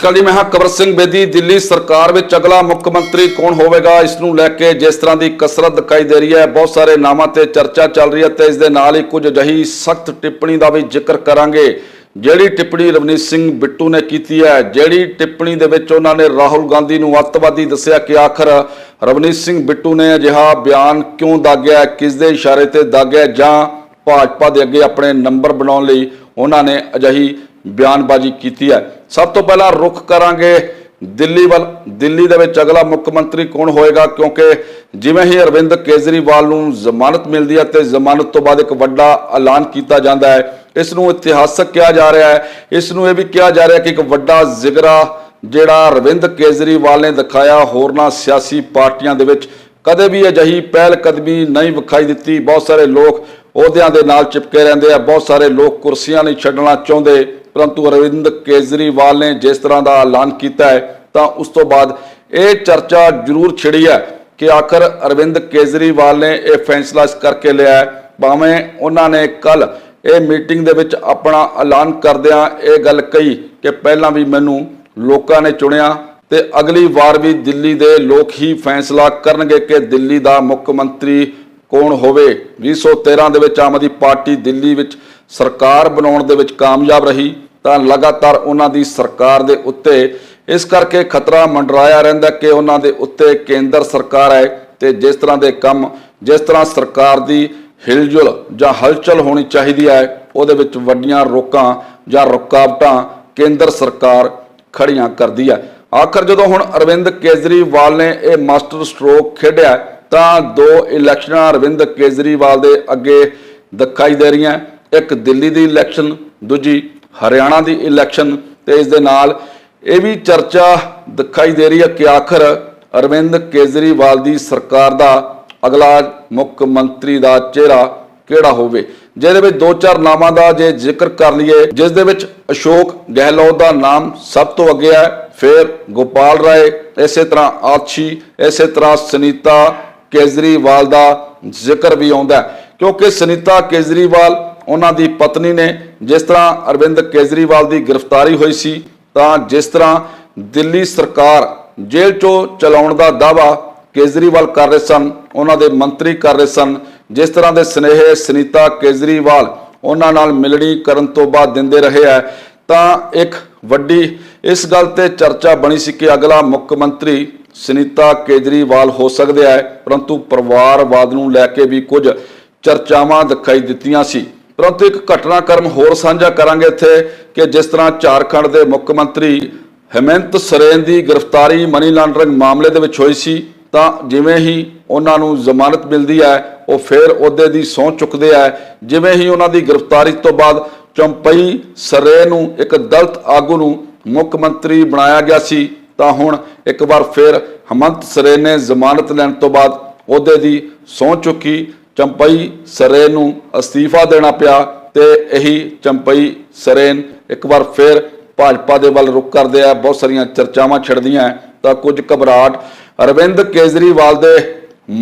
ਸਤਿ ਜੀ, ਮੈਂ ਹਾਂ ਕਵਰ ਸਿੰਘ ਬੇਦੀ, ਦਿੱਲੀ ਸਰਕਾਰ ਵਿੱਚ ਅਗਲਾ ਮੁੱਖ ਮੰਤਰੀ ਕੌਣ ਹੋਵੇਗਾ? ਇਸ ਨੂੰ ਲੈ ਕੇ ਜਿਸ ਤਰ੍ਹਾਂ ਦੀ ਕਸਰਤ ਦਿਖਾਈ ਦੇ ਰਹੀ ਹੈ, ਬਹੁਤ ਸਾਰੇ ਨਾਮਾਂ ਤੇ ਚਰਚਾ ਚੱਲ ਰਹੀ ਹੈ ਤੇ ਇਸ ਦੇ ਨਾਲ ਹੀ ਕੁਝ ਅਜਿਹੀ ਸਖਤ ਟਿੱਪਣੀ ਦਾ ਵੀ ਜ਼ਿਕਰ ਕਰਾਂਗੇ। ਜਿਹੜੀ ਟਿੱਪਣੀ ਰਵਨੀਤ ਸਿੰਘ ਬਿੱਟੂ ਨੇ ਕੀਤੀ ਹੈ, ਜਿਹੜੀ ਟਿੱਪਣੀ ਦੇ ਵਿੱਚ ਉਹਨਾਂ ਨੇ ਰਾਹੁਲ ਗਾਂਧੀ ਨੂੰ ਅੱਤਵਾਦੀ ਦੱਸਿਆ ਕਿ ਆਖਰ ਰਵਨੀਤ ਸਿੰਘ ਬਿੱਟੂ ਨੇ ਅਜਿਹਾ ਬਿਆਨ ਕਿਉਂ ਦਾਗਿਆ ਕਿਸ ਦੇ ਇਸ਼ਾਰੇ ਤੇ ਦਾਗਿਆ ਜਾਂ ਭਾਜਪਾ ਦੇ ਅੱਗੇ ਆਪਣੇ ਨੰਬਰ ਬਣਾਉਣ ਲਈ ਉਹਨਾਂ ਨੇ ਅਜਿਹੀ ਬਿਆਨਬਾਜ਼ੀ ਕੀਤੀ ਹੈ। ਸਭ ਤੋਂ ਪਹਿਲਾਂ ਰੁਖ ਕਰਾਂਗੇ। ਦਿੱਲੀ ਵੱਲ ਦਿੱਲੀ ਦੇ ਵਿੱਚ ਅਗਲਾ ਮੁੱਖ ਮੰਤਰੀ ਕੌਣ ਹੋਏਗਾ? ਕਿਉਂਕਿ ਜਿਵੇਂ ਹੀ ਅਰਵਿੰਦ ਕੇਜਰੀਵਾਲ ਨੂੰ ਜ਼ਮਾਨਤ ਮਿਲਦੀ ਹੈ ਤੇ ਜ਼ਮਾਨਤ ਤੋਂ ਬਾਅਦ ਇੱਕ ਵੱਡਾ ਐਲਾਨ ਕੀਤਾ ਜਾਂਦਾ ਹੈ। ਇਸ ਨੂੰ ਇਤਿਹਾਸਕ ਕਿਹਾ ਜਾ ਰਿਹਾ ਹੈ। ਇਸ ਨੂੰ ਇਹ ਵੀ ਕਿਹਾ ਜਾ ਰਿਹਾ ਕਿ ਇੱਕ ਵੱਡਾ ਜ਼ਿਗਰਾ ਜਿਹੜਾ ਅਰਵਿੰਦ ਕੇਜਰੀਵਾਲ ਨੇ ਦਿਖਾਇਆ ਹੋਰਨਾਂ ਸਿਆਸੀ ਪਾਰਟੀਆਂ ਦੇ ਵਿੱਚ, ਕਦੇ ਵੀ ਅਜਿਹੀ ਪਹਿਲ ਕਦਮੀ ਨਹੀਂ ਵਿਖਾਈ ਦਿੱਤੀ। ਬਹੁਤ ਸਾਰੇ ਲੋਕ ਅਹੁਦਿਆਂ ਦੇ ਨਾਲ ਚਿਪਕੇ ਰਹਿੰਦੇ ਆ। ਬਹੁਤ ਸਾਰੇ ਲੋਕ ਕੁਰਸੀਆਂ ਨਹੀਂ ਛੱਡਣਾ ਚਾਹੁੰਦੇ, ਪਰੰਤੂ ਅਰਵਿੰਦ ਕੇਜਰੀਵਾਲ ਨੇ ਜਿਸ ਤਰ੍ਹਾਂ ਦਾ ਐਲਾਨ ਕੀਤਾ ਹੈ, ਤਾਂ ਉਸ ਤੋਂ ਬਾਅਦ ਇਹ ਚਰਚਾ ਜ਼ਰੂਰ ਛਿੜੀ ਹੈ ਕਿ ਆਖਰ ਅਰਵਿੰਦ ਕੇਜਰੀਵਾਲ ਨੇ ਇਹ ਫੈਸਲਾ ਇਸ ਕਰਕੇ ਲਿਆ ਹੈ, ਭਾਵੇਂ ਉਹਨਾਂ ਨੇ ਕੱਲ ਇਹ ਮੀਟਿੰਗ ਦੇ ਵਿੱਚ ਆਪਣਾ ਐਲਾਨ ਕਰਦਿਆਂ ਇਹ ਗੱਲ ਕਹੀ ਕਿ ਪਹਿਲਾਂ ਵੀ ਮੈਨੂੰ ਲੋਕਾਂ ਨੇ ਚੁਣਿਆ ਤੇ ਅਗਲੀ ਵਾਰ ਵੀ ਦਿੱਲੀ ਦੇ ਲੋਕ ਹੀ ਫੈਸਲਾ ਕਰਨਗੇ ਕਿ ਦਿੱਲੀ ਦਾ ਮੁੱਖ ਮੰਤਰੀ ਕੌਣ ਹੋਵੇ? 2013 ਦੇ ਵਿੱਚ ਆਮ ਆਦਮੀ ਪਾਰਟੀ ਦਿੱਲੀ ਵਿੱਚ ਸਰਕਾਰ ਬਣਾਉਣ ਦੇ ਵਿੱਚ ਕਾਮਯਾਬ ਰਹੀ, ਤਾਂ ਲਗਾਤਾਰ ਉਹਨਾਂ ਦੀ ਸਰਕਾਰ ਦੇ ਉੱਤੇ ਇਸ ਕਰਕੇ ਖਤਰਾ ਮੰਡਰਾਇਆ ਰਹਿੰਦਾ ਕਿ ਉਹਨਾਂ ਦੇ ਉੱਤੇ ਕੇਂਦਰ ਸਰਕਾਰ ਹੈ ਤੇ ਜਿਸ ਤਰ੍ਹਾਂ ਦੇ ਕੰਮ, ਜਿਸ ਤਰ੍ਹਾਂ ਸਰਕਾਰ ਦੀ ਹਿਲਜੁਲ ਜਾਂ ਹਲਚਲ ਹੋਣੀ ਚਾਹੀਦੀ ਹੈ, ਉਹਦੇ ਵਿੱਚ ਵੱਡੀਆਂ ਰੋਕਾਂ ਜਾਂ ਰੁਕਾਵਟਾਂ ਕੇਂਦਰ ਸਰਕਾਰ ਖੜੀਆਂ ਕਰਦੀ ਹੈ। ਆਖਰ ਜਦੋਂ ਹੁਣ ਅਰਵਿੰਦ ਕੇਜਰੀਵਾਲ ਨੇ ਇਹ ਮਾਸਟਰ ਸਟ੍ਰੋਕ ਖੇਡਿਆ ਤਾਂ ਦੋ ਇਲੈਕਸ਼ਨਾਂ ਅਰਵਿੰਦ ਕੇਜਰੀਵਾਲ ਦੇ ਅੱਗੇ ਦਿਖਾਈ ਦੇ ਰਹੀਆਂ। ਇੱਕ ਦਿੱਲੀ ਦੀ ਇਲੈਕਸ਼ਨ, ਦੂਜੀ ਹਰਿਆਣਾ ਦੀ ਇਲੈਕਸ਼ਨ ਤੇ ਇਸ ਦੇ ਨਾਲ ਇਹ ਵੀ ਚਰਚਾ ਦਿਖਾਈ ਦੇ ਰਹੀ ਹੈ ਕਿ ਆਖਰ ਅਰਵਿੰਦ ਕੇਜਰੀਵਾਲ ਦੀ ਸਰਕਾਰ ਦਾ ਅਗਲਾ ਮੁੱਖ ਮੰਤਰੀ ਦਾ ਚਿਹਰਾ ਕਿਹੜਾ ਹੋਵੇ? ਜਿਹਦੇ ਵਿੱਚ ਦੋ ਚਾਰ ਨਾਮਾਂ ਦਾ ਜੇ ਜ਼ਿਕਰ ਕਰ ਲਈਏ, ਜਿਸ ਦੇ ਵਿੱਚ ਅਸ਼ੋਕ ਗਹਿਲੋਤ ਦਾ ਨਾਮ ਸਭ ਤੋਂ ਅੱਗੇ ਹੈ, ਫਿਰ ਗੋਪਾਲ ਰਾਏ, ਇਸੇ ਤਰ੍ਹਾਂ ਆਛੀ ਇਸੇ ਤਰ੍ਹਾਂ ਸੁਨੀਤਾ ਕੇਜਰੀਵਾਲ ਦਾ ਜ਼ਿਕਰ ਵੀ ਆਉਂਦਾ ਕਿਉਂਕਿ ਸੁਨੀਤਾ ਕੇਜਰੀਵਾਲ, ਉਹਨਾਂ ਦੀ ਪਤਨੀ ਨੇ ਜਿਸ ਤਰ੍ਹਾਂ ਅਰਵਿੰਦ ਕੇਜਰੀਵਾਲ ਦੀ ਗ੍ਰਿਫਤਾਰੀ ਹੋਈ ਸੀ, ਤਾਂ ਜਿਸ ਤਰ੍ਹਾਂ ਦਿੱਲੀ ਸਰਕਾਰ ਜੇਲ੍ਹ ਚੋਂ ਚਲਾਉਣ ਦਾ ਦਾਵਾ ਕੇਜਰੀਵਾਲ ਕਰ ਰਹੇ ਸਨ, ਉਹਨਾਂ ਦੇ ਮੰਤਰੀ ਕਰ ਰਹੇ ਸਨ, ਜਿਸ ਤਰ੍ਹਾਂ ਦੇ ਸਨੇਹ ਸੁਨੀਤਾ ਕੇਜਰੀਵਾਲ ਉਹਨਾਂ ਨਾਲ ਮਿਲਣੀ ਕਰਨ ਤੋਂ ਬਾਅਦ ਦਿੰਦੇ ਰਹੇ ਹੈ, ਤਾਂ ਇੱਕ ਵੱਡੀ ਇਸ ਗੱਲ ਤੇ ਚਰਚਾ ਬਣੀ ਸੀ ਕਿ ਅਗਲਾ ਮੁੱਖ ਮੰਤਰੀ ਸੁਨੀਤਾ ਕੇਜਰੀਵਾਲ ਹੋ ਸਕਦੇ ਹੈ ਪਰੰਤੂ ਪਰਿਵਾਰਵਾਦ ਨੂੰ ਲੈ ਕੇ ਵੀ ਕੁਝ ਚਰਚਾਵਾਂ ਦਿਖਾਈ ਦਿੱਤੀਆਂ ਸੀ। ਪਰੰਤੂ ਇੱਕ ਘਟਨਾਕ੍ਰਮ ਹੋਰ ਸਾਂਝਾ ਕਰਾਂਗੇ ਇੱਥੇ ਕਿ ਜਿਸ ਤਰ੍ਹਾਂ ਝਾਰਖੰਡ ਦੇ ਮੁੱਖ ਮੰਤਰੀ ਹੇਮੰਤ ਸਰੇਨ ਦੀ ਗ੍ਰਿਫਤਾਰੀ ਮਨੀ ਲਾਂਡਰਿੰਗ ਮਾਮਲੇ ਦੇ ਵਿੱਚ ਹੋਈ ਸੀ, ਤਾਂ ਜਿਵੇਂ ਹੀ ਉਹਨਾਂ ਨੂੰ ਜ਼ਮਾਨਤ ਮਿਲਦੀ ਹੈ, ਉਹ ਫਿਰ ਉਹਦੇ ਦੀ ਸਹੁੰ ਚੁੱਕਦੇ ਆ। ਜਿਵੇਂ ਹੀ ਉਹਨਾਂ ਦੀ ਗ੍ਰਿਫਤਾਰੀ ਤੋਂ ਬਾਅਦ ਚੰਪਈ ਸਰੇ ਨੂੰ ਇੱਕ ਦਲਤ ਆਗੂ ਨੂੰ ਮੁੱਖ ਮੰਤਰੀ ਬਣਾਇਆ ਗਿਆ ਸੀ ਤਾਂ ਹੁਣ ਇੱਕ ਵਾਰ ਫਿਰ ਹਮੰਤ ਸਰੇ ਨੇ ਜ਼ਮਾਨਤ ਲੈਣ ਤੋਂ ਬਾਅਦ ਅਹੁਦੇ ਦੀ ਸਹੁੰ ਚੁੱਕੀ। ਚੰਪਈ ਸਰੇ ਨੂੰ ਅਸਤੀਫਾ ਦੇਣਾ ਪਿਆ ਤੇ ਇਹੀ ਚੰਪਈ ਸਰੇਨ ਇੱਕ ਵਾਰ ਫਿਰ ਭਾਜਪਾ ਦੇ ਵੱਲ ਰੁਕ ਕਰਦੇ ਆ। ਬਹੁਤ ਸਾਰੀਆਂ ਚਰਚਾਵਾਂ ਛਿੜਦੀਆਂ ਤਾਂ ਕੁਝ ਘਬਰਾਹਟ। ਅਰਵਿੰਦ ਕੇਜਰੀਵਾਲ ਦੇ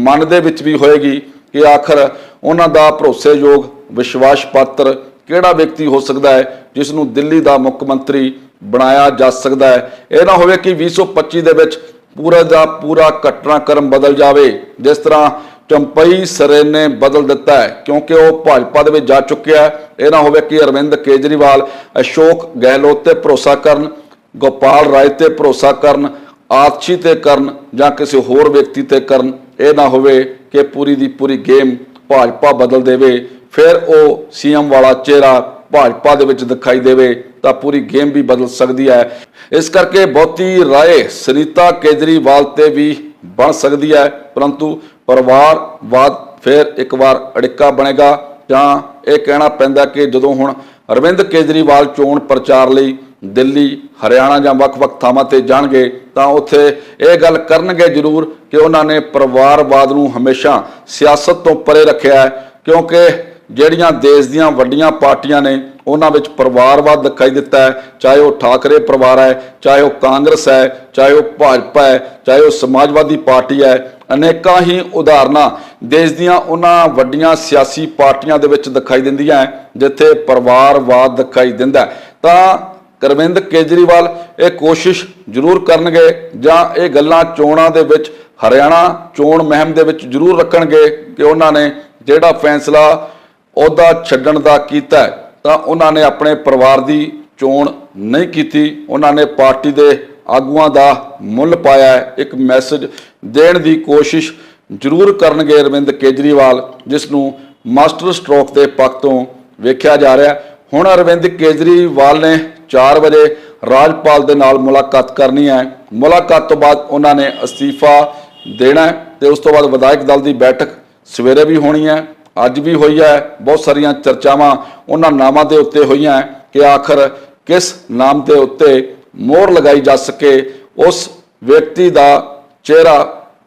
ਮਨ ਦੇ ਵਿੱਚ ਵੀ ਹੋਏਗੀ ਕਿ ਆਖਰ ਉਹਨਾਂ ਦਾ ਭਰੋਸੇਯੋਗ ਵਿਸ਼ਵਾਸ ਪਾਤਰ ਕਿਹੜਾ ਵਿਅਕਤੀ ਹੋ ਸਕਦਾ ਹੈ ਜਿਸ ਨੂੰ ਦਿੱਲੀ ਦਾ ਮੁੱਖ ਮੰਤਰੀ ਬਣਾਇਆ ਜਾ ਸਕਦਾ ਹੈ? ਇਹ ਨਾ ਹੋਵੇ ਕਿ 2025 ਦੇ ਵਿੱਚ ਪੂਰਾ ਦਾ ਪੂਰਾ ਘਟਨਾਕ੍ਰਮ ਬਦਲ ਜਾਵੇ, ਜਿਸ ਤਰ੍ਹਾਂ ਚੰਪਈ ਸਰੇਨ ਨੇ ਬਦਲ ਦਿੱਤਾ ਹੈ, ਕਿਉਂਕਿ ਉਹ ਭਾਜਪਾ ਦੇ ਵਿੱਚ ਜਾ ਚੁੱਕਿਆ ਹੈ। ਇਹ ਨਾ ਹੋਵੇ ਕਿ ਅਰਵਿੰਦ ਕੇਜਰੀਵਾਲ, ਅਸ਼ੋਕ ਗਹਿਲੋਤ ਤੇ ਭਰੋਸਾ ਕਰਨ, ਗੋਪਾਲ ਰਾਏ ਤੇ ਭਰੋਸਾ ਕਰਨ, ਆਤਸ਼ੀ ਤੇ ਕਰਨ ਜਾਂ ਕਿਸੇ ਹੋਰ ਵਿਅਕਤੀ ਤੇ ਕਰਨ, ਇਹ ਨਾ ਹੋਵੇ ਕਿ ਪੂਰੀ ਦੀ ਪੂਰੀ ਗੇਮ ਭਾਜਪਾ ਬਦਲ ਦੇਵੇ। ਫਿਰ ਉਹ ਸੀਐਮ ਵਾਲਾ ਚਿਹਰਾ ਭਾਜਪਾ ਦੇ ਵਿੱਚ ਦਿਖਾਈ ਦੇਵੇ ਤਾਂ ਪੂਰੀ ਗੇਮ ਵੀ ਬਦਲ ਸਕਦੀ ਹੈ। ਇਸ ਕਰਕੇ ਬਹੁਤੀ ਰਾਏ ਸੁਨੀਤਾ ਕੇਜਰੀਵਾਲ ਤੇ ਵੀ ਬਣ ਸਕਦੀ ਹੈ। ਪਰੰਤੂ ਪਰਿਵਾਰਵਾਦ ਫਿਰ ਇੱਕ ਵਾਰ ਅੜਿੱਕਾ ਬਣੇਗਾ ਜਾਂ ਇਹ ਕਹਿਣਾ ਪੈਂਦਾ ਕਿ ਜਦੋਂ ਹੁਣ ਅਰਵਿੰਦ ਕੇਜਰੀਵਾਲ ਚੋਣ ਪ੍ਰਚਾਰ ਲਈ ਦਿੱਲੀ, ਹਰਿਆਣਾ ਜਾਂ ਵੱਖ-ਵੱਖ ਥਾਵਾਂ ਤੇ ਜਾਣਗੇ ਤਾਂ ਉੱਥੇ ਇਹ ਗੱਲ ਕਰਨਗੇ ਜ਼ਰੂਰ ਕਿ ਉਹਨਾਂ ਨੇ ਪਰਿਵਾਰਵਾਦ ਨੂੰ ਹਮੇਸ਼ਾ ਸਿਆਸਤ ਤੋਂ ਪਰੇ ਰੱਖਿਆ ਹੈ, ਕਿਉਂਕਿ ਜਿਹੜੀਆਂ ਦੇਸ਼ ਦੀਆਂ ਵੱਡੀਆਂ ਪਾਰਟੀਆਂ ਨੇ, ਉਹਨਾਂ ਵਿੱਚ ਪਰਿਵਾਰਵਾਦ ਦਿਖਾਈ ਦਿੱਤਾ ਹੈ। ਚਾਹੇ ਉਹ ਠਾਕਰੇ ਪਰਿਵਾਰ ਹੈ, ਚਾਹੇ ਉਹ ਕਾਂਗਰਸ ਹੈ, ਚਾਹੇ ਉਹ ਭਾਜਪਾ ਹੈ, ਚਾਹੇ ਉਹ ਸਮਾਜਵਾਦੀ ਪਾਰਟੀ ਹੈ, ਅਨੇਕਾਂ ਹੀ ਉਦਾਹਰਨਾਂ ਦੇਸ਼ ਦੀਆਂ ਉਹਨਾਂ ਵੱਡੀਆਂ ਸਿਆਸੀ ਪਾਰਟੀਆਂ ਦੇ ਵਿੱਚ ਦਿਖਾਈ ਦਿੰਦੀਆਂ ਹੈ, ਜਿੱਥੇ ਪਰਿਵਾਰਵਾਦ ਦਿਖਾਈ ਦਿੰਦਾ ਤਾਂ ਕਰਵਿੰਦ ਕੇਜਰੀਵਾਲ ਇਹ ਕੋਸ਼ਿਸ਼ ਜ਼ਰੂਰ ਕਰਨਗੇ ਜਾਂ ਇਹ ਗੱਲਾਂ ਚੋਣਾਂ ਦੇ ਵਿੱਚ, ਹਰਿਆਣਾ ਚੋਣ ਮਹਿਮ ਦੇ ਵਿੱਚ ਜ਼ਰੂਰ ਰੱਖਣਗੇ ਕਿ ਉਹਨਾਂ ਨੇ ਜਿਹੜਾ ਫੈਸਲਾ ਅਹੁਦਾ ਛੱਡਣ ਦਾ ਕੀਤਾ ਤਾਂ ਉਹਨਾਂ ਨੇ ਆਪਣੇ ਪਰਿਵਾਰ ਦੀ ਚੋਣ ਨਹੀਂ ਕੀਤੀ। ਉਹਨਾਂ ਨੇ ਪਾਰਟੀ ਦੇ ਆਗੂਆਂ ਦਾ ਮੁੱਲ ਪਾਇਆ ਇੱਕ ਮੈਸੇਜ ਦੇਣ ਦੀ ਕੋਸ਼ਿਸ਼ ਜ਼ਰੂਰ ਕਰਨਗੇ ਅਰਵਿੰਦ ਕੇਜਰੀਵਾਲ, ਜਿਸ ਨੂੰ ਮਾਸਟਰ ਸਟ੍ਰੋਕ ਦੇ ਪੱਖ ਤੋਂ ਵੇਖਿਆ ਜਾ ਰਿਹਾ ਹੁਣ ਅਰਵਿੰਦ ਕੇਜਰੀਵਾਲ ਨੇ 4 ਵਜੇ ਰਾਜਪਾਲ ਦੇ ਨਾਲ ਮੁਲਾਕਾਤ ਕਰਨੀ ਹੈ। ਮੁਲਾਕਾਤ ਤੋਂ ਬਾਅਦ ਉਹਨਾਂ ਨੇ ਅਸਤੀਫਾ ਦੇਣਾ ਹੈ ਤੇ ਉਸ ਤੋਂ ਬਾਅਦ ਵਿਧਾਇਕ ਦਲ ਦੀ ਬੈਠਕ ਸਵੇਰੇ ਵੀ ਹੋਣੀ ਹੈ। ਅੱਜ ਵੀ ਹੋਈ ਹੈ, ਬਹੁਤ ਸਾਰੀਆਂ ਚਰਚਾਵਾਂ ਉਹਨਾਂ ਨਾਮਾਂ ਦੇ ਉੱਤੇ ਹੋਈਆਂ ਕਿ ਆਖਰ ਕਿਸ ਨਾਮ ਦੇ ਉੱਤੇ ਮੋਹਰ ਲਗਾਈ ਜਾ ਸਕੇ, ਉਸ ਵਿਅਕਤੀ ਦਾ ਚਿਹਰਾ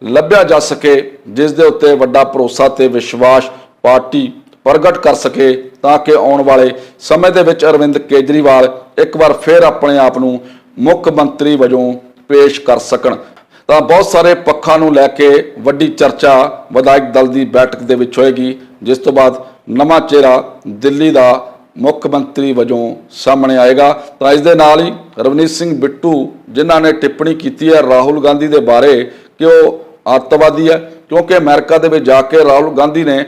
ਲੱਭਿਆ ਜਾ ਸਕੇ, ਜਿਸ ਦੇ ਉੱਤੇ ਵੱਡਾ ਭਰੋਸਾ ਤੇ ਵਿਸ਼ਵਾਸ ਪਾਰਟੀ ਪ੍ਰਗਟ ਕਰ ਸਕੇ, ਤਾਂ ਕਿ ਆਉਣ ਵਾਲੇ ਸਮੇਂ ਦੇ ਵਿੱਚ ਅਰਵਿੰਦ ਕੇਜਰੀਵਾਲ ਇੱਕ ਵਾਰ ਫਿਰ ਆਪਣੇ ਆਪ ਨੂੰ ਮੁੱਖ ਮੰਤਰੀ ਵਜੋਂ ਪੇਸ਼ ਕਰ ਸਕਣ। ਤਾਂ ਬਹੁਤ ਸਾਰੇ ਪੱਖਾਂ ਨੂੰ ਲੈ ਕੇ ਵੱਡੀ ਚਰਚਾ ਵਿਧਾਇਕ ਦਲ ਦੀ ਬੈਠਕ ਦੇ ਵਿੱਚ ਹੋਏਗੀ, ਜਿਸ ਤੋਂ ਬਾਅਦ ਨਵਾਂ ਚਿਹਰਾ ਦਿੱਲੀ ਦਾ ਮੁੱਖ ਮੰਤਰੀ ਵਜੋਂ ਸਾਹਮਣੇ ਆਏਗਾ। ਤਾਂ ਇਸ ਦੇ ਨਾਲ ਹੀ ਰਵਨੀਤ ਸਿੰਘ ਬਿੱਟੂ, ਜਿਨ੍ਹਾਂ ਨੇ ਟਿੱਪਣੀ ਕੀਤੀ ਹੈ ਰਾਹੁਲ ਗਾਂਧੀ ਦੇ ਬਾਰੇ, ਕਿ ਉਹ ਅੱਤਵਾਦੀ ਹੈ, ਕਿਉਂਕਿ ਅਮਰੀਕਾ ਦੇ ਵਿੱਚ ਜਾ ਕੇ ਰਾਹੁਲ ਗਾਂਧੀ ਨੇ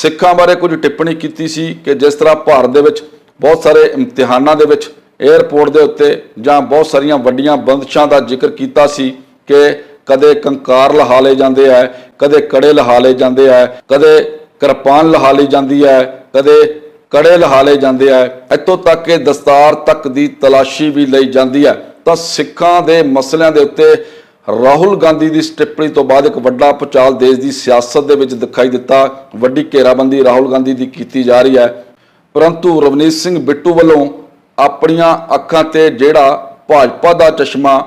ਸਿੱਖਾਂ ਬਾਰੇ ਕੁਝ ਟਿੱਪਣੀ ਕੀਤੀ ਸੀ ਕਿ ਜਿਸ ਤਰ੍ਹਾਂ ਭਾਰਤ ਦੇ ਵਿੱਚ ਬਹੁਤ ਸਾਰੇ ਇਮਤਿਹਾਨਾਂ ਦੇ ਵਿੱਚ 에ਅਰਪੋਰਟ ਦੇ ਉੱਤੇ ਜਾਂ ਬਹੁਤ ਸਾਰੀਆਂ ਵੱਡੀਆਂ ਬੰਦਸ਼ਾਂ ਦਾ ਜ਼ਿਕਰ ਕੀਤਾ ਸੀ ਕਿ ਕਦੇ ਕੰਕਾਰ ਲਹਾ ਲਏ ਜਾਂਦੇ ਆ, ਕਦੇ ਕੜੇ ਲਹਾ ਲਏ ਜਾਂਦੇ ਆ, ਕਦੇ ਕਿਰਪਾਨ ਲਹਾ ਲਈ ਜਾਂਦੀ ਹੈ ਕਦੇ ਕੜੇ ਲਹਾ ਲਏ ਜਾਂਦੇ ਆ। ਇੱਥੋਂ ਤੱਕ ਕਿ ਦਸਤਾਰ ਤੱਕ ਦੀ ਤਲਾਸ਼ੀ ਵੀ ਲਈ ਜਾਂਦੀ ਹੈ ਤਾਂ ਸਿੱਖਾਂ ਦੇ ਮਸਲਿਆਂ ਦੇ ਉੱਤੇ ਰਾਹੁਲ ਗਾਂਧੀ ਦੀ ਟਿੱਪਣੀ ਤੋਂ ਬਾਅਦ ਇੱਕ ਵੱਡਾ ਪੁਚਾਲ ਦੇਸ਼ ਦੀ ਸਿਆਸਤ ਦੇ ਵਿੱਚ ਦਿਖਾਈ ਦਿੱਤਾ। ਵੱਡੀ ਘੇਰਾਬੰਦੀ ਰਾਹੁਲ ਗਾਂਧੀ ਦੀ ਕੀਤੀ ਜਾ ਰਹੀ ਹੈ ਪਰੰਤੂ ਰਵਨੀਤ ਸਿੰਘ ਬਿੱਟੂ ਵੱਲੋਂ ਆਪਣੀਆਂ ਅੱਖਾਂ ਤੇ ਜਿਹੜਾ ਭਾਜਪਾ ਦਾ ਚਸ਼ਮਾ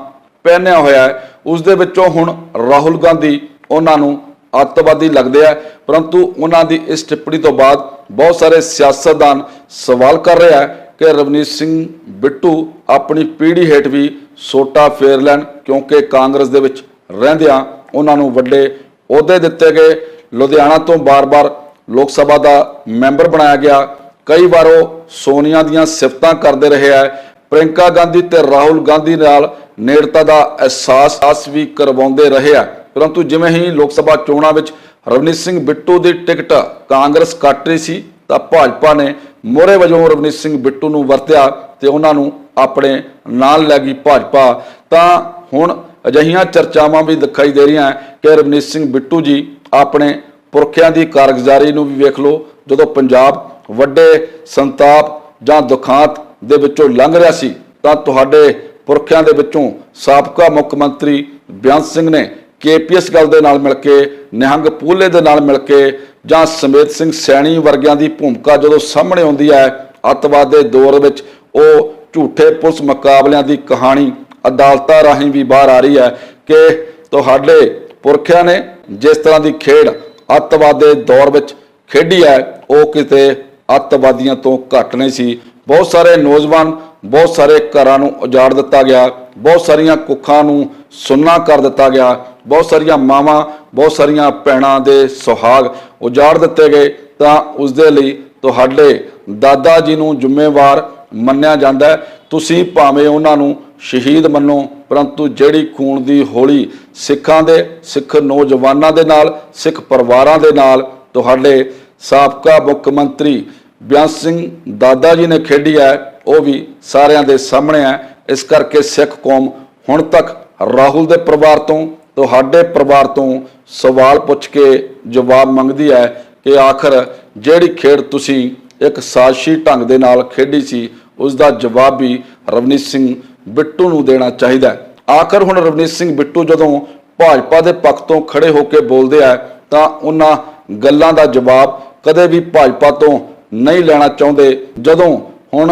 ਪਹਿਨਿਆ ਹੋਇਆ ਹੈ ਉਸ ਦੇ ਵਿੱਚੋਂ ਹੁਣ ਰਾਹੁਲ ਗਾਂਧੀ ਉਹਨਾਂ ਨੂੰ ਅੱਤਵਾਦੀ ਲੱਗਦੇ ਆ, ਪਰੰਤੂ ਉਹਨਾਂ ਦੀ ਇਸ ਟਿੱਪਣੀ ਤੋਂ ਬਾਅਦ ਬਹੁਤ ਸਾਰੇ ਸਿਆਸਤਦਾਨ ਸਵਾਲ ਕਰ ਰਿਹਾ ਆ ਕਿ ਰਵਨੀਤ ਸਿੰਘ ਬਿੱਟੂ ਆਪਣੀ ਪੀੜ੍ਹੀ ਹੇਠ ਵੀ ਸੋਟਾ ਫੇਰ ਲੈਣ, ਕਿਉਂਕਿ ਕਾਂਗਰਸ ਦੇ ਵਿੱਚ ਰਹਿੰਦਿਆਂ ਉਹਨਾਂ ਨੂੰ ਵੱਡੇ ਅਹੁਦੇ ਦਿੱਤੇ ਗਏ। ਲੁਧਿਆਣਾ ਤੋਂ ਬਾਰ-ਬਾਰ ਲੋਕ ਸਭਾ ਦਾ ਮੈਂਬਰ ਬਣਾਇਆ ਗਿਆ। ਕਈ ਵਾਰ ਉਹ ਸੋਨੀਆ ਦੀਆਂ ਸਿਫਤਾਂ ਕਰਦੇ ਰਹੇ ਆ। ਪ੍ਰਿੰਕਾ ਗਾਂਧੀ ਤੇ ਰਾਹੁਲ ਗਾਂਧੀ ਨਾਲ ਨੇੜਤਾ ਦਾ ਅਹਿਸਾਸ ਵੀ ਕਰਵਾਉਂਦੇ ਰਹੇ ਆ। ਪਰੰਤੂ ਜਿਵੇਂ ਹੀ ਲੋਕ ਸਭਾ ਚੋਣਾਂ ਵਿੱਚ ਰਵਨੀਤ ਸਿੰਘ ਬਿੱਟੂ ਦੀ ਟਿਕਟ ਕਾਂਗਰਸ ਕੱਟ ਰਹੀ ਸੀ, ਤਾਂ ਭਾਜਪਾ ਨੇ ਮੋਹਰੇ ਵਜੋਂ ਰਵਨੀਤ ਸਿੰਘ ਬਿੱਟੂ ਨੂੰ ਵਰਤਿਆ ਤੇ ਉਹਨਾਂ ਨੂੰ ਆਪਣੇ ਨਾਲ ਲੈ ਗਈ ਭਾਜਪਾ। ਤਾਂ ਹੁਣ ਅਜਿਹੀਆਂ ਚਰਚਾਵਾਂ ਵੀ ਦਿਖਾਈ ਦੇ ਰਹੀਆਂ ਕਿ ਰਵਨੀਤ ਸਿੰਘ ਬਿੱਟੂ ਜੀ ਆਪਣੇ ਪੁਰਖਿਆਂ ਦੀ ਕਾਰਗੁਜ਼ਾਰੀ ਨੂੰ ਵੀ ਵੇਖ ਲਓ, ਜਦੋਂ ਪੰਜਾਬ ਵੱਡੇ ਸੰਤਾਪ ਜਾਂ ਦੁਖਾਂਤ ਦੇ ਵਿੱਚੋਂ ਲੰਘ ਰਿਹਾ ਸੀ, ਤਾਂ ਤੁਹਾਡੇ ਪੁਰਖਿਆਂ ਦੇ ਵਿੱਚੋਂ ਸਾਬਕਾ ਮੁੱਖ ਮੰਤਰੀ ਬਿਆੰਤ ਸਿੰਘ ਨੇ ਕੇਪੀਐਸ ਗੱਲ ਦੇ ਨਾਲ ਮਿਲ ਕੇ, ਨਿਹੰਗ ਪੂਲੇ ਦੇ ਨਾਲ ਮਿਲ ਕੇ ਜਾਂ ਸਮੇਤ ਸਿੰਘ ਸੈਣੀ ਵਰਗਿਆਂ ਦੀ ਭੂਮਿਕਾ ਜਦੋਂ ਸਾਹਮਣੇ ਆਉਂਦੀ ਹੈ, ਅੱਤਵਾਦ ਦੇ ਦੌਰ ਵਿੱਚ ਉਹ ਝੂਠੇ ਪੁਲਿਸ ਮੁਕਾਬਲਿਆਂ ਦੀ ਕਹਾਣੀ, ਅਦਾਲਤਾਂ ਰਾਹੀਂ ਵੀ ਬਾਹਰ ਆ ਰਹੀ ਹੈ ਕਿ ਤੁਹਾਡੇ ਪੁਰਖਿਆਂ ਨੇ ਜਿਸ ਤਰ੍ਹਾਂ ਦੀ ਖੇਡ ਅੱਤਵਾਦ ਦੇ ਦੌਰ ਵਿੱਚ ਖੇਡੀ ਹੈ, ਉਹ ਕਿਤੇ ਅੱਤਵਾਦੀਆਂ ਤੋਂ ਘੱਟ ਨਹੀਂ ਸੀ। ਬਹੁਤ ਸਾਰੇ ਨੌਜਵਾਨ ਬਹੁਤ ਸਾਰੇ ਘਰਾਂ ਨੂੰ ਉਜਾੜ ਦਿੱਤਾ ਗਿਆ, ਬਹੁਤ ਸਾਰੀਆਂ ਕੁੱਖਾਂ ਨੂੰ ਸੁੰਨਾ ਕਰ ਦਿੱਤਾ ਗਿਆ, ਬਹੁਤ ਸਾਰੀਆਂ ਮਾਵਾਂ, ਬਹੁਤ ਸਾਰੀਆਂ ਭੈਣਾਂ ਦੇ ਸੁਹਾਗ ਉਜਾੜ ਦਿੱਤੇ ਗਏ ਤਾਂ ਉਸ ਦੇ ਲਈ ਤੁਹਾਡੇ ਦਾਦਾ ਜੀ ਨੂੰ ਜ਼ਿੰਮੇਵਾਰ ਮੰਨਿਆ ਜਾਂਦਾ ਹੈ। ਤੁਸੀਂ ਭਾਵੇਂ ਉਹਨਾਂ ਨੂੰ ਸ਼ਹੀਦ ਮੰਨੋ, ਪਰੰਤੂ ਜਿਹੜੀ ਖੂਨ ਦੀ ਹੋਲੀ ਸਿੱਖਾਂ ਦੇ, ਸਿੱਖ ਨੌਜਵਾਨਾਂ ਦੇ ਨਾਲ, ਸਿੱਖ ਪਰਿਵਾਰਾਂ ਦੇ ਨਾਲ ਤੁਹਾਡੇ ਸਾਬਕਾ ਮੁੱਖ ਮੰਤਰੀ ਬਿਆਨ ਸਿੰਘ ਦਾਦਾ ਜੀ ਨੇ ਖੇਡੀ ਹੈ। ਉਹ ਵੀ ਸਾਰਿਆਂ ਦੇ ਸਾਹਮਣੇ ਹੈ। ਇਸ ਕਰਕੇ ਸਿੱਖ ਕੌਮ ਹੁਣ ਤੱਕ ਰਾਹੁਲ ਦੇ ਪਰਿਵਾਰ ਤੋਂ, ਤੁਹਾਡੇ ਪਰਿਵਾਰ ਤੋਂ ਸਵਾਲ ਪੁੱਛ ਕੇ ਜਵਾਬ ਮੰਗਦੀ ਹੈ ਕਿ ਆਖਰ ਜਿਹੜੀ ਖੇਡ ਤੁਸੀਂ ਇੱਕ ਸਾਜਸ਼ੀ ਢੰਗ ਦੇ ਨਾਲ ਖੇਡੀ ਸੀ, ਉਸ ਦਾ ਜਵਾਬ ਵੀ ਰਵਨੀਤ ਸਿੰਘ ਬਿੱਟੂ ਨੂੰ ਦੇਣਾ ਚਾਹੀਦਾ ਹੈ। ਆਖਰ ਹੁਣ ਰਵਨੀਤ ਸਿੰਘ ਬਿੱਟੂ ਜਦੋਂ ਭਾਜਪਾ ਦੇ ਪੱਖ ਤੋਂ ਖੜੇ ਹੋ ਕੇ ਬੋਲਦੇ ਆ, ਤਾਂ ਉਹਨਾਂ ਗੱਲਾਂ ਦਾ ਜਵਾਬ ਕਦੇ ਵੀ ਭਾਜਪਾ ਤੋਂ ਨਹੀਂ ਲੈਣਾ ਚਾਹੁੰਦੇ। ਜਦੋਂ ਹੁਣ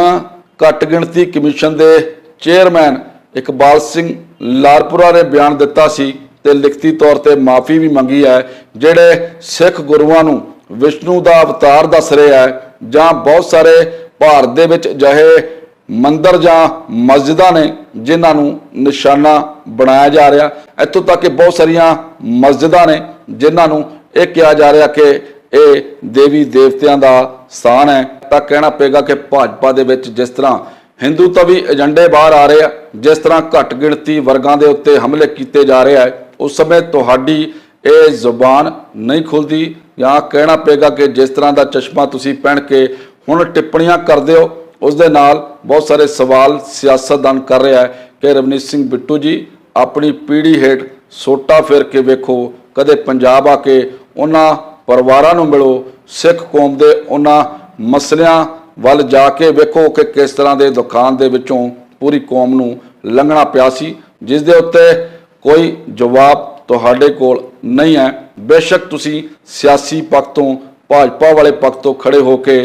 ਘੱਟ ਗਿਣਤੀ ਕਮਿਸ਼ਨ ਦੇ ਚੇਅਰਮੈਨ ਇਕਬਾਲ ਸਿੰਘ ਲਾਰਪੁਰਾ ਨੇ ਬਿਆਨ ਦਿੱਤਾ ਸੀ ਤੇ ਲਿਖਤੀ ਤੌਰ ਤੇ ਮਾਫੀ ਵੀ ਮੰਗੀ ਹੈ, ਜਿਹੜੇ ਸਿੱਖ ਗੁਰੂਆਂ ਨੂੰ ਵਿਸ਼ਨੂੰ ਦਾ ਅਵਤਾਰ ਦੱਸ ਰਿਹਾ ਹੈ ਜਾਂ ਬਹੁਤ ਸਾਰੇ ਭਾਰਤ ਦੇ ਵਿੱਚ ਅਜਿਹੇ ਮੰਦਰ ਜਾਂ ਮਸਜਿਦਾਂ ਨੇ ਜਿਨ੍ਹਾਂ ਨੂੰ ਨਿਸ਼ਾਨਾ ਬਣਾਇਆ ਜਾ ਰਿਹਾ। ਇੱਥੋਂ ਤੱਕ ਕਿ ਬਹੁਤ ਸਾਰੀਆਂ ਮਸਜਿਦਾਂ ਨੇ ਜਿਨ੍ਹਾਂ ਨੂੰ ਇਹ ਕਿਹਾ ਜਾ ਰਿਹਾ ਕਿ ਇਹ ਦੇਵੀ ਦੇਵਤਿਆਂ ਦਾ ਸਥਾਨ ਹੈ। ਤਾਂ ਕਹਿਣਾ ਪਏਗਾ ਕਿ ਭਾਜਪਾ ਦੇ ਵਿੱਚ ਜਿਸ ਤਰ੍ਹਾਂ ਹਿੰਦੂ ਤਾਂ ਵੀ ਏਜੰਡੇ ਬਾਹਰ ਆ ਰਹੇ ਆ, ਜਿਸ ਤਰ੍ਹਾਂ ਘੱਟ ਗਿਣਤੀ ਵਰਗਾਂ ਦੇ ਉੱਤੇ ਹਮਲੇ ਕੀਤੇ ਜਾ ਰਹੇ ਆ, ਉਸ ਸਮੇਂ ਤੁਹਾਡੀ ਇਹ ਜ਼ੁਬਾਨ ਨਹੀਂ ਖੁੱਲਦੀ। ਜਾਂ ਕਹਿਣਾ ਪਏਗਾ ਕਿ ਜਿਸ ਤਰ੍ਹਾਂ ਦਾ ਚਸ਼ਮਾ ਤੁਸੀਂ ਪਹਿਨ ਕੇ ਹੁਣ ਟਿੱਪਣੀਆਂ ਕਰਦੇ ਹੋ, ਉਸ ਦੇ ਨਾਲ ਬਹੁਤ ਸਾਰੇ ਸਵਾਲ ਸਿਆਸਤਦਾਨ ਕਰ ਰਿਹਾ ਹੈ ਕਿ ਰਵਨੀਤ ਸਿੰਘ ਬਿੱਟੂ ਜੀ, ਆਪਣੀ ਪੀੜ੍ਹੀ ਹੇਠ ਸੋਟਾ ਫਿਰ ਕੇ ਵੇਖੋ, ਕਦੇ ਪੰਜਾਬ ਆ ਕੇ ਉਹਨਾਂ ਪਰਿਵਾਰਾਂ ਨੂੰ ਮਿਲੋ, ਸਿੱਖ ਕੌਮ ਦੇ ਉਹਨਾਂ ਮਸਲਿਆਂ ਵੱਲ ਜਾ ਕੇ ਵੇਖੋ ਕਿ ਕਿਸ ਤਰ੍ਹਾਂ ਦੇ ਦੁਕਾਨ ਦੇ ਵਿੱਚੋਂ ਪੂਰੀ ਕੌਮ ਨੂੰ ਲੰਘਣਾ ਪਿਆ ਸੀ, ਜਿਸ ਦੇ ਉੱਤੇ ਕੋਈ ਜਵਾਬ ਤੁਹਾਡੇ ਕੋਲ ਨਹੀਂ ਹੈ। ਬੇਸ਼ੱਕ ਤੁਸੀਂ ਸਿਆਸੀ ਪੱਖ ਤੋਂ, ਭਾਜਪਾ ਵਾਲੇ ਪੱਖ ਤੋਂ ਖੜੇ ਹੋ ਕੇ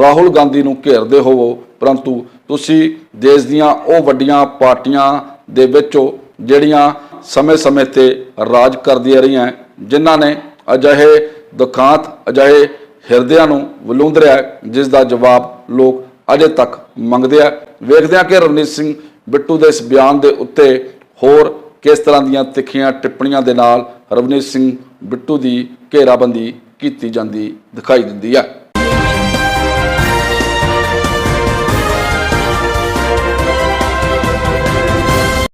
ਰਾਹੁਲ ਗਾਂਧੀ ਨੂੰ ਘੇਰਦੇ ਹੋਵੋ, ਪਰੰਤੂ ਤੁਸੀਂ ਦੇਸ਼ ਦੀਆਂ ਉਹ ਵੱਡੀਆਂ ਪਾਰਟੀਆਂ ਦੇ ਵਿੱਚੋਂ ਜਿਹੜੀਆਂ ਸਮੇਂ-ਸਮੇਂ ਤੇ ਰਾਜ ਕਰਦੀਆਂ ਰਹੀਆਂ, ਜਿਨ੍ਹਾਂ ਨੇ ਅਜਿਹੇ ਦੁਖਾਂਤ, ਅਜਿਹੇ ਹਿਰਦਿਆਂ ਨੂੰ ਵਲੂੰਦਰਿਆ ਜਿਸ ਦਾ ਜਵਾਬ ਲੋਕ ਅਜੇ ਤੱਕ ਮੰਗਦੇ ਆ। ਵੇਖਦੇ ਆ ਕਿ ਰਵਨੀਤ ਸਿੰਘ ਬਿੱਟੂ ਦੇ ਇਸ ਬਿਆਨ ਦੇ ਉੱਤੇ ਹੋਰ ਕਿਸ ਤਰ੍ਹਾਂ ਦੀਆਂ ਤਿੱਖੀਆਂ ਟਿੱਪਣੀਆਂ ਦੇ ਨਾਲ ਰਵਨੀਤ ਸਿੰਘ ਬਿੱਟੂ ਦੀ ਘੇਰਾਬੰਦੀ ਕੀਤੀ ਜਾਂਦੀ ਦਿਖਾਈ ਦਿੰਦੀ ਹੈ